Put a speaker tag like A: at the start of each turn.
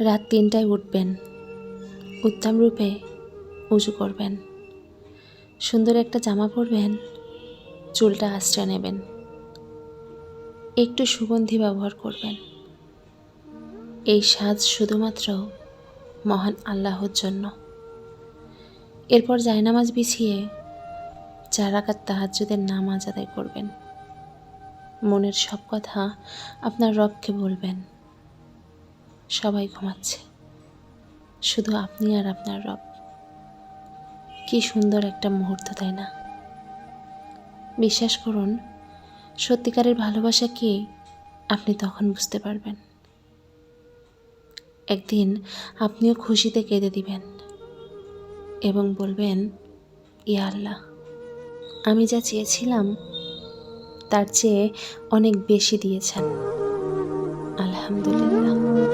A: রাত তিনটায় উঠবেন। উত্তম রূপে উজু করবেন। সুন্দর একটা জামা পরবেন, চুলটা আশ্রয় নেবেন। একটু সুগন্ধি ব্যবহার করবেন। এই সাজ শুধুমাত্র মহান আল্লাহর জন্য। এরপর জায়নামাজ বিছিয়ে চার রাকাত তাহাজ্জুদের নামাজ আদায় করবেন। মনের সব কথা আপনার রবকে বলবেন। সবাই ঘুমাচ্ছে। শুধু আপনি আর আপনার রব। কি সুন্দর একটা মুহূর্ত, তাই না? বিশ্বাস করুন, সত্যিকারের ভালোবাসা কি আপনি তখন বুঝতে পারবেন। একদিন আপনিও খুশিতে কেঁদে দিবেন এবং বলবেন, ইয়া আল্লাহ, আমি যা চেয়েছিলাম, তার চেয়ে অনেক বেশি দিয়েছেন। আলহামদুলিল্লাহ।